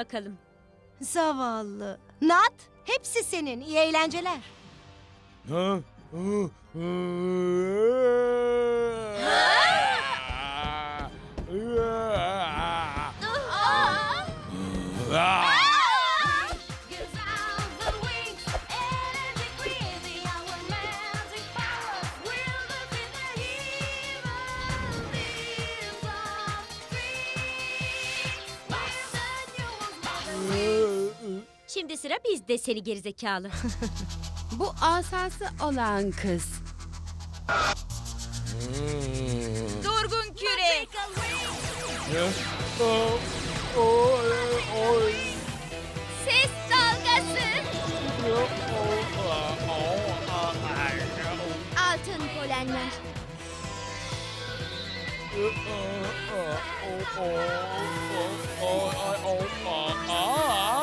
bakalım. Zavallı. Nat, hepsi senin. İyi eğlenceler. Şimdi sıra bizde seni gerizekalı. Bu asası olan kız. Durgun küre. Ses dalgası. Altın polenler.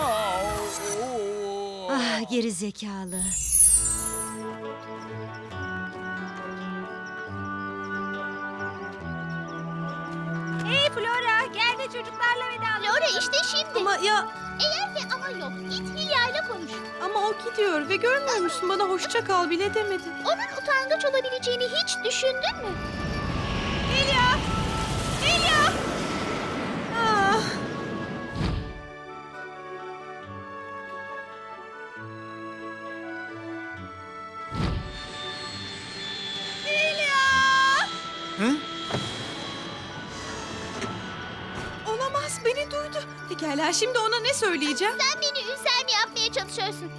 Geri zekalı. Hey Flora gel de çocuklarla vedalaş. Flora işte şimdi. Ama ya Eğer ve ama yok. Git Hilya'yla konuş. ama o gidiyor ve görmüyor musun bana hoşça kal bile demedi. Onun utangaç olabileceğini hiç düşündün mü? Pekala şimdi ona ne söyleyeceğim? Sen beni üzer mi yapmaya çalışıyorsun?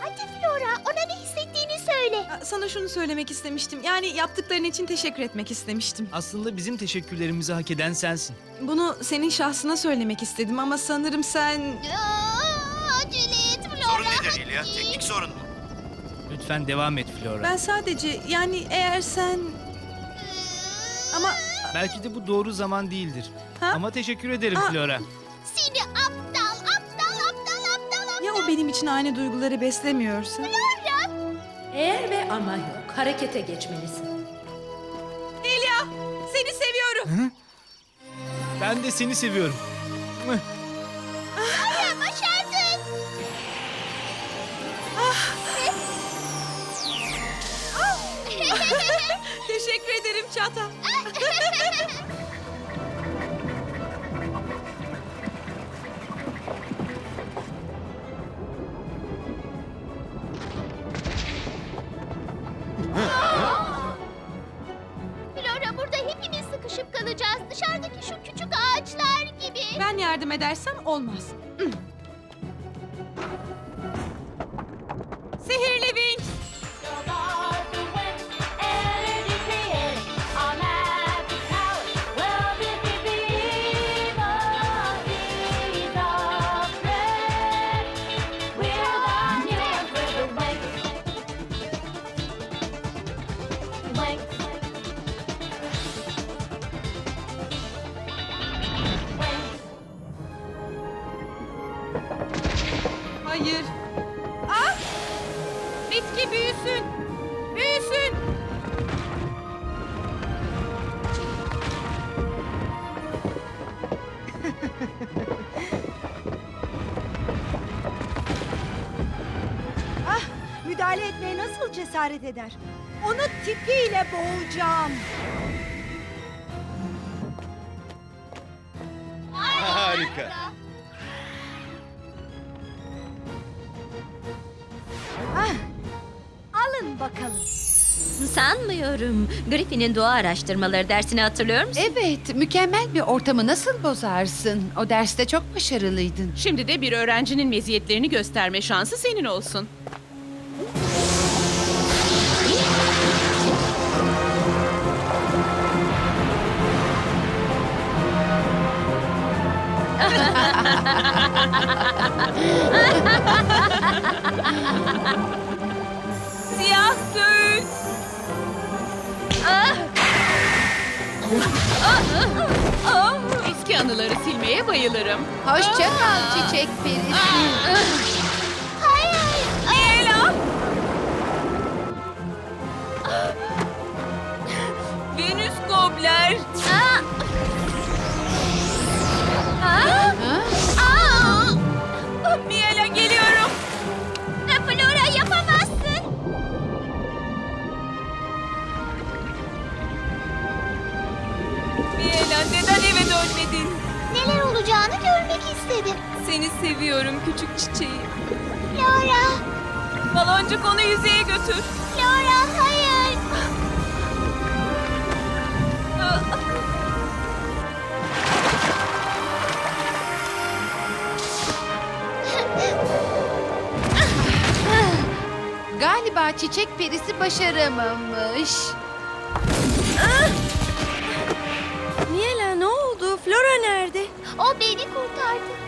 Hadi Flora, ona ne hissettiğini söyle. Aa, Sana şunu söylemek istemiştim. Yani yaptıkların için teşekkür etmek istemiştim. Aslında bizim teşekkürlerimizi hak eden sensin. Bunu senin şahsına söylemek istedim ama sanırım sen... Aa, acele et Flora. Sorun nedir hadi. İlya? Teknik sorun mu? Lütfen devam et Flora. Ben sadece yani eğer sen... Ama Belki de bu doğru zaman değildir. Ha? Ama teşekkür ederim Aa. Flora. Seni aptal, aptal, aptal, aptal, ya o benim için aynı duyguları beslemiyorsa? Eğer ve ama yok. Harekete geçmelisin. Seni seviyorum. Ben de seni seviyorum. aptal. Teşekkür ederim Çata. Flora burada hepimiz sıkışıp kalacağız. Dışarıdaki şu küçük ağaçlar gibi. Ben yardım edersem olmaz. Cesaret eder? Onu tipiyle boğacağım. Harika. Ah, alın bakalım. Sanmıyorum. Griffin'in doğa araştırmaları dersini hatırlıyor musun? Evet, mükemmel bir ortamı nasıl bozarsın? O derste çok başarılıydın. Şimdi de bir öğrencinin meziyetlerini gösterme şansı senin olsun. Siyah göğüs. Eski anıları silmeye bayılırım. Hoşça kal çiçek perisi. Venüs gobler. Seni seviyorum küçük çiçeğim. Flora, Baloncuk onu yüzeye götür. Flora hayır. Galiba çiçek perisi başaramamış. Niyela ne oldu? Flora nerede? O beni kurtardı.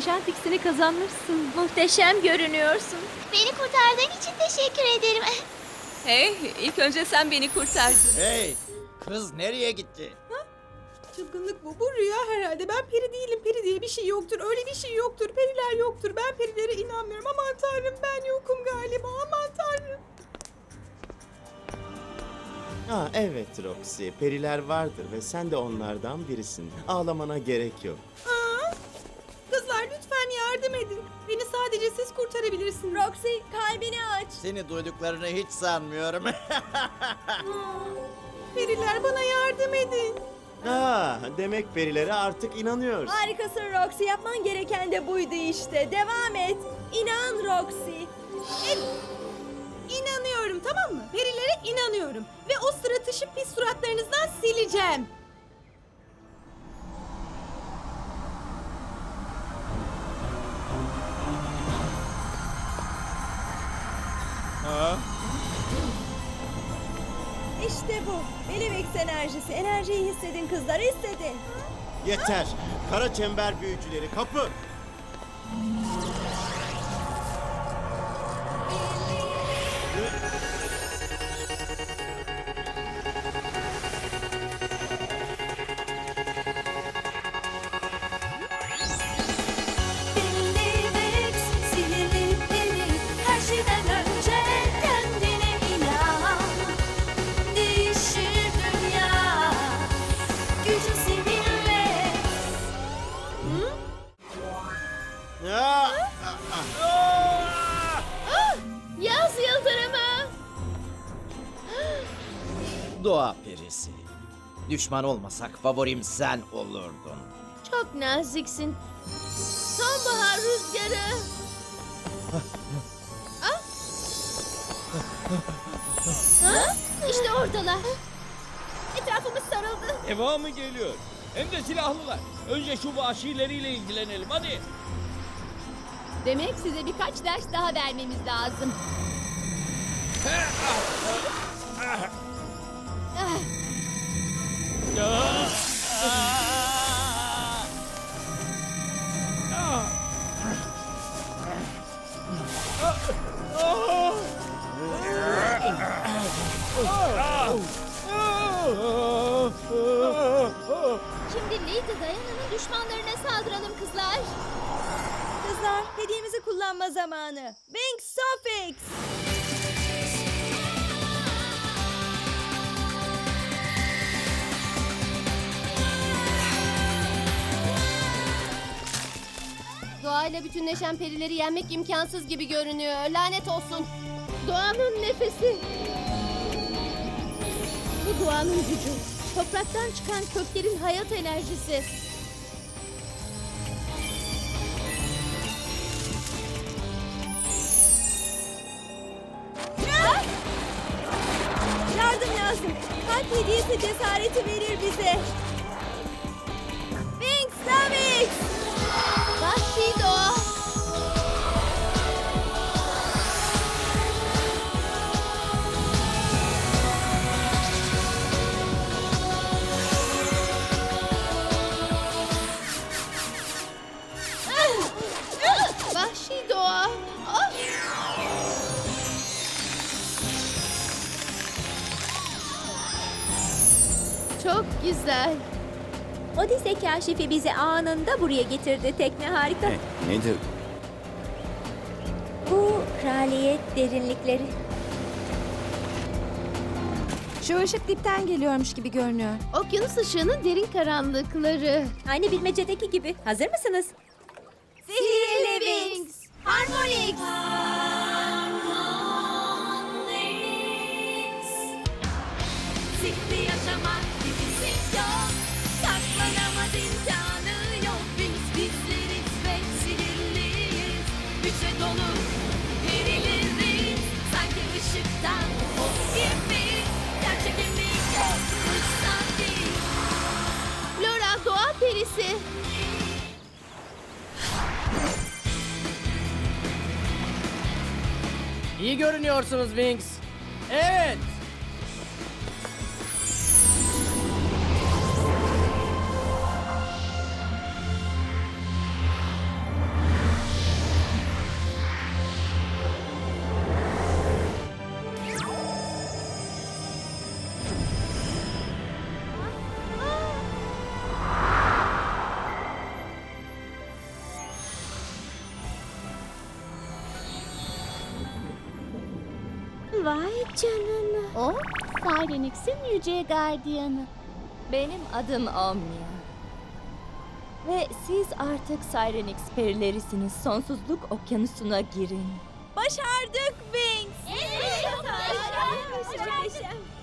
Flora, Enchantix'ini kazanmışsın. Muhteşem görünüyorsun. Beni kurtardığın için teşekkür ederim. Hey, ilk önce sen beni kurtardın. Hey, kız nereye gitti? Çılgınlık bu. Bu rüya herhalde. Ben peri değilim. Peri diye bir şey yoktur. Öyle bir şey yoktur. Periler yoktur. Ben perilere inanmıyorum. Aman tanrım ben yokum galiba. Aman tanrım. Ha evet Roxy, periler vardır ve sen de onlardan birisin. Ağlamana gerek yok. Aa, yardım edin. Beni sadece siz kurtarabilirsiniz. Roxy kalbini aç. Seni duyduklarını hiç sanmıyorum. Periler bana yardım edin. Ha, demek perilere artık inanıyorsun. Harikasın Roxy. Yapman gereken de buydu işte. Devam et. İnan Roxy. İnanıyorum tamam mı? Perilere inanıyorum. Ve o sıratışı pis suratlarınızdan sileceğim. Enerjisi. Enerjiyi hissedin kızlar hissedin. Yeter. Kara çember büyücüleri kapı. Düşman olmasak favorim sen olurdun. Çok naziksin. Sonbahar rüzgarı. Ah. Ha? İşte oradalar. Etrafımız sarıldı. Eva mı geliyor? Hem de silahlılar. Önce şu vahşileriyle ilgilenelim hadi. Demek size birkaç ders daha vermemiz lazım. Ah. Şimdi Lady Diana'nın düşmanlarına saldıralım kızlar. Kızlar hediyemizi kullanma zamanı. Wings Sofix. Doğayla bütünleşen perileri yenmek imkansız gibi görünüyor. Lanet olsun. Doğanın nefesi. Bu doğanın gücü. Topraktan çıkan köklerin hayat enerjisi. Yardım lazım. Kalp hediyesi cesareti verir bize. Odise kaşifi bizi anında buraya getirdi. Tekne harika. Nedir? Bu kraliyet derinlikleri. Şu ışık dipten geliyormuş gibi görünüyor. Okyanus ışığının derin karanlıkları. Aynı bilmecedeki gibi. Hazır mısınız? İyi görünüyorsunuz Wings. Evet. Vay canına. O Sirenix'in yüce gardiyanı. Benim adım Omnia. Ve siz artık Sirenix perilerisiniz. Sonsuzluk okyanusuna girin. Başardık Wings. Muhteşem. Onu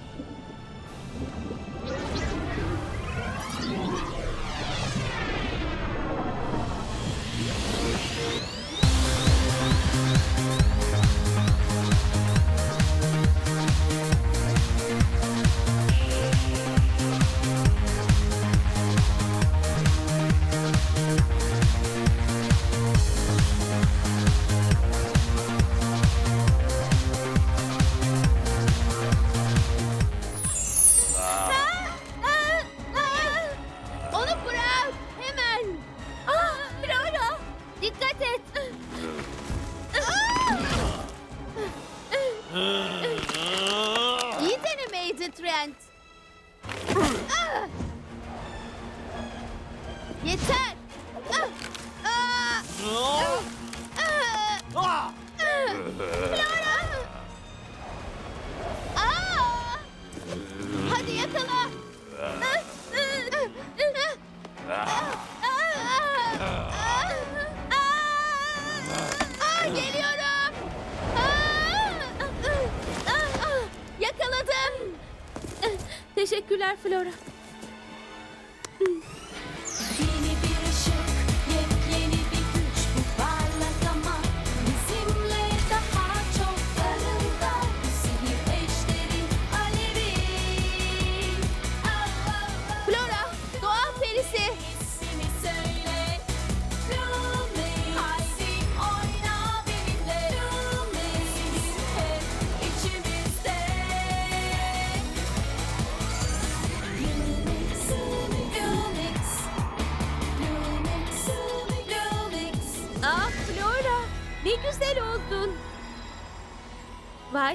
Yeter.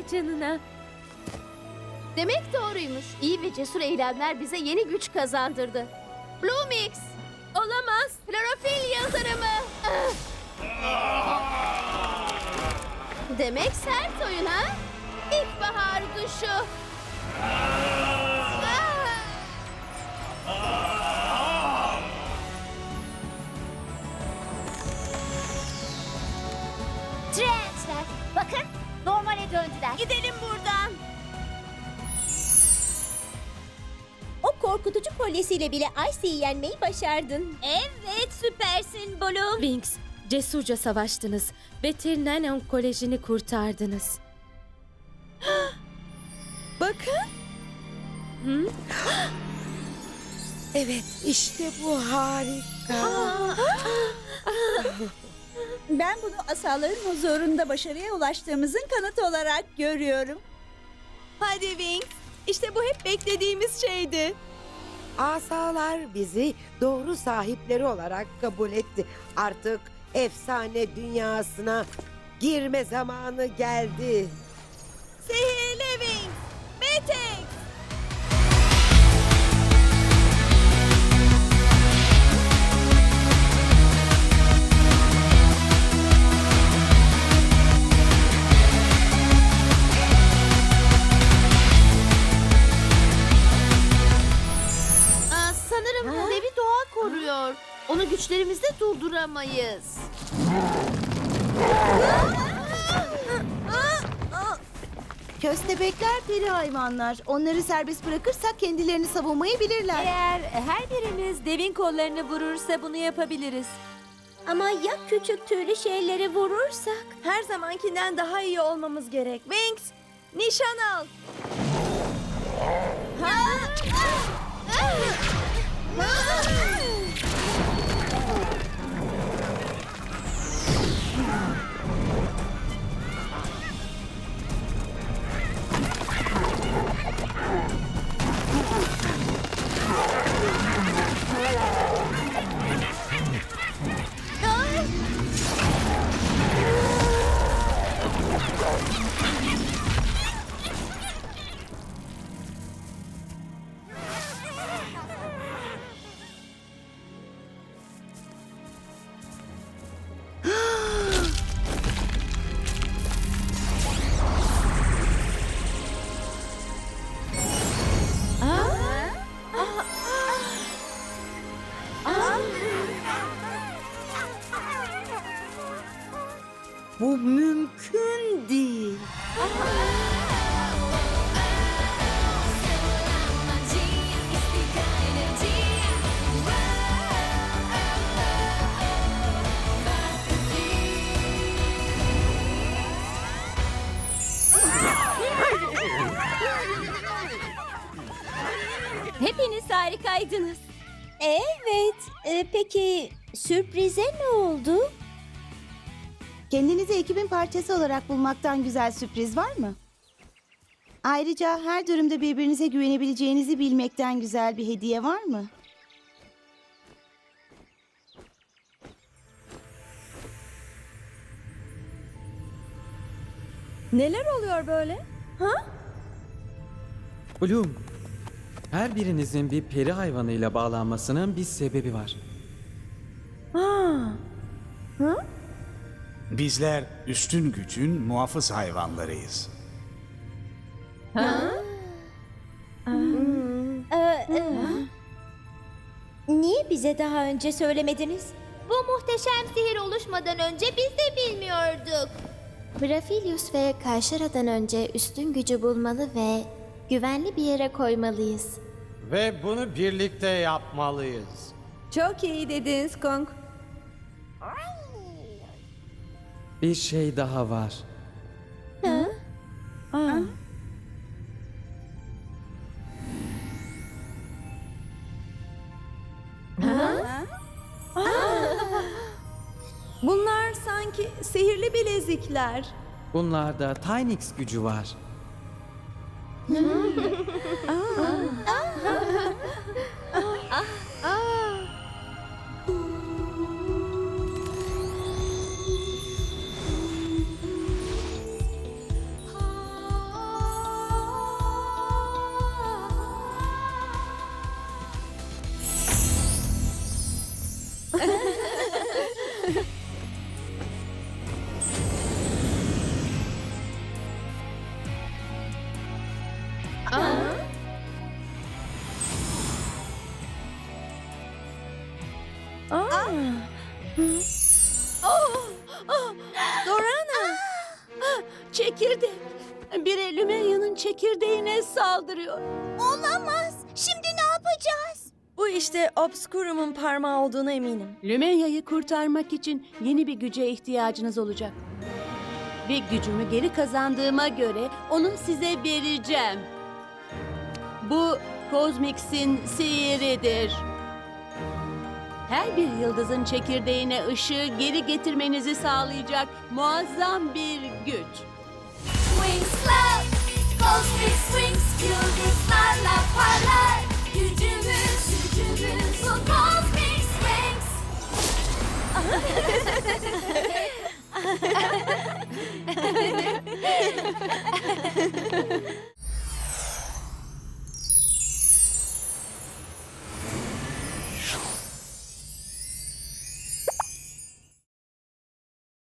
Vay canına. Demek doğruymuş. İyi ve cesur eylemler bize yeni güç kazandırdı. Blumix, Olamaz. Klorofil yıldırımı. Demek sert oyun ha? İlkbahar duşu. Korkutucu kolyesiyle bile Icy'yi yenmeyi başardın. Evet süpersin Bloom. Wings, cesurca savaştınız ve Tirnanon Koleji'ni kurtardınız. Bakın. Evet, işte bu harika. Ben bunu asaların huzurunda başarıya ulaştığımızın kanıtı olarak görüyorum. Hadi Wings. İşte bu hep beklediğimiz şeydi. Asalar bizi doğru sahipleri olarak kabul etti. Artık efsane dünyasına girme zamanı geldi. Sihirli Wings. Betek. Sanırım devi doğa koruyor. Onu güçlerimizle durduramayız. Köstebekler peri hayvanlar. Onları serbest bırakırsak kendilerini savunmayı bilirler. Eğer her birimiz devin kollarını vurursa bunu yapabiliriz. Ama ya küçük tüylü şeyleri vurursak? Her zamankinden daha iyi olmamız gerek. Wings, nişan al. Bu peki sürprize ne oldu? Kendinizi ekibin parçası olarak bulmaktan güzel sürpriz var mı? Ayrıca her durumda birbirinize güvenebileceğinizi bilmekten güzel bir hediye var mı? Neler oluyor böyle? Bloom, her birinizin bir peri hayvanıyla bağlanmasının bir sebebi var. Bizler üstün gücün muhafız hayvanlarıyız. Niye bize daha önce söylemediniz? Bu muhteşem sihir oluşmadan önce biz de bilmiyorduk. Brafilius ve Karşara'dan önce üstün gücü bulmalı ve güvenli bir yere koymalıyız. Ve bunu birlikte yapmalıyız. Çok iyi dediniz Kong. Bir şey daha var. Bunlar sanki sihirli bilezikler. Bunlarda Tynix gücü var. Dorana! Saldırıyor. Olamaz. Şimdi ne yapacağız? Bu işte Obscurum'un parmağı olduğuna eminim. Lümeya'yı kurtarmak için yeni bir güce ihtiyacınız olacak. Ve gücümü geri kazandığıma göre onu size vereceğim. Bu Cosmix'in sihiridir. Her bir yıldızın çekirdeğine ışığı geri getirmenizi sağlayacak muazzam bir güç. Wings Club, Cosmic Swings, yıldızlarla parlar. Gücümüz, gücümüz bu Cosmic Swings.